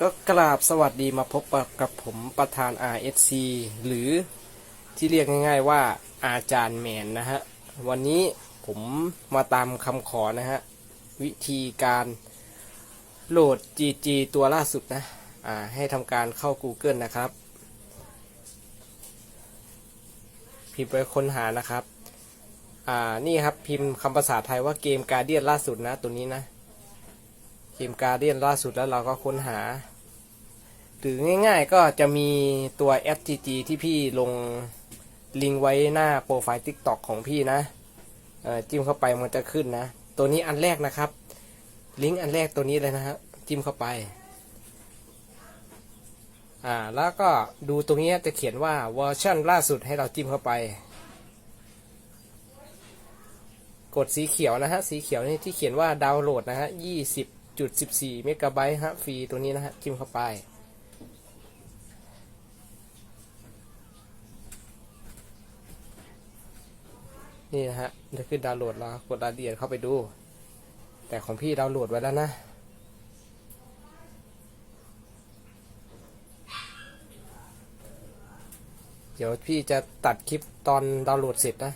ก็กราบสวัสดีมาพบกับผมประธาน RSC หรือที่เรียกง่ายๆว่าอาจารย์แมนนะฮะ วันนี้ผมมาตามคำขอนะฮะ วิธีการโหลด GG ตัวล่าสุดนะ อ่า ให้ทำการเข้า Google นะครับ พิมพ์ไปค้นหานะครับ อ่า นี่ครับพิมพ์คำภาษาไทยว่าเกมการเดียนล่าสุดนะ ตัวนี้นะ เกมการเดียนล่าสุดแล้วเราก็ค้นหา หรือง่ายๆก็จะมีตัว FGG ที่พี่ลงลิงก์ไว้หน้าโปรไฟล์ TikTok ของพี่นะเอ่อจิ้มเข้าไปมันจะขึ้นนะ ตัวนี้อันแรกนะครับ ลิงก์อันแรกตัวนี้เลยนะฮะจิ้มเข้าไปอ่าแล้วก็ดูตรงนี้จะเขียนว่าเวอร์ชันล่าสุดให้เราจิ้มเข้าไป กดสีเขียวนะฮะสีเขียวนี่ที่เขียนว่าดาวน์โหลดนะฮะยี่สิบ จุดสิบสี่เมกะไบต์ฮะฟรีตัวนี้นะฮะจิ้มเข้าไป นี่นะฮะจะขึ้นดาวน์โหลดแล้วกดรายละเอียดเข้าไปดู แต่ของพี่ดาวน์โหลดไว้แล้วนะเดี๋ยวพี่จะตัดคลิปตอนดาวน์โหลดเสร็จนะ